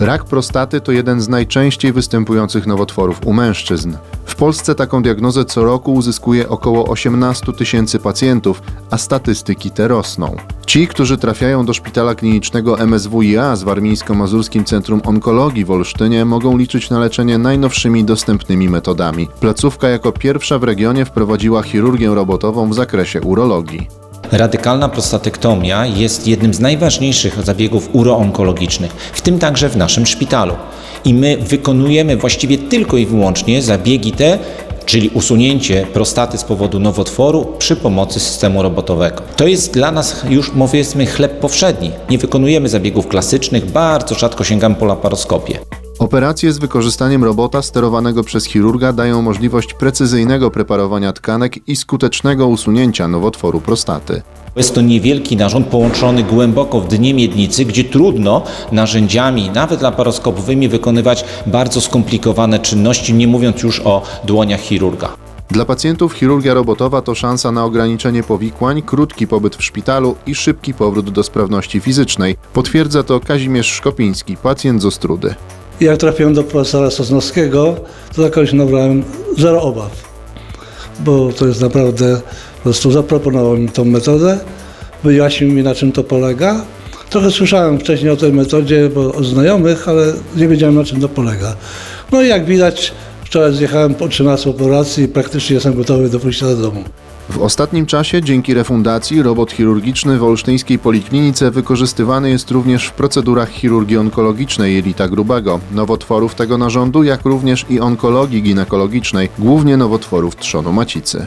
Rak prostaty to jeden z najczęściej występujących nowotworów u mężczyzn. W Polsce taką diagnozę co roku uzyskuje około 18 tysięcy pacjentów, a statystyki te rosną. Ci, którzy trafiają do szpitala klinicznego MSWiA z Warmińsko-Mazurskim Centrum Onkologii w Olsztynie mogą liczyć na leczenie najnowszymi dostępnymi metodami. Placówka jako pierwsza w regionie wprowadziła chirurgię robotową w zakresie urologii. Radykalna prostatektomia jest jednym z najważniejszych zabiegów uroonkologicznych, w tym także w naszym szpitalu. I my wykonujemy właściwie tylko i wyłącznie zabiegi te, czyli usunięcie prostaty z powodu nowotworu przy pomocy systemu robotowego. To jest dla nas już, powiedzmy, chleb powszedni. Nie wykonujemy zabiegów klasycznych, bardzo rzadko sięgamy po laparoskopię. Operacje z wykorzystaniem robota sterowanego przez chirurga dają możliwość precyzyjnego preparowania tkanek i skutecznego usunięcia nowotworu prostaty. Jest to niewielki narząd połączony głęboko w dnie miednicy, gdzie trudno narzędziami, nawet laparoskopowymi, wykonywać bardzo skomplikowane czynności, nie mówiąc już o dłoniach chirurga. Dla pacjentów chirurgia robotowa to szansa na ograniczenie powikłań, krótki pobyt w szpitalu i szybki powrót do sprawności fizycznej. Potwierdza to Kazimierz Szkopiński, pacjent z Ostrudy. Jak trafiłem do profesora Sosnowskiego, to za kogoś nabrałem zero obaw, bo to jest naprawdę, po prostu zaproponował mi tą metodę, wyjaśnił mi na czym to polega. Trochę słyszałem wcześniej o tej metodzie, bo od znajomych, ale nie wiedziałem na czym to polega. No i jak widać, wczoraj zjechałem po 13 operacji i praktycznie jestem gotowy do pójścia do domu. W ostatnim czasie dzięki refundacji robot chirurgiczny w olsztyńskiej poliklinice wykorzystywany jest również w procedurach chirurgii onkologicznej jelita grubego, nowotworów tego narządu, jak również i onkologii ginekologicznej, głównie nowotworów trzonu macicy.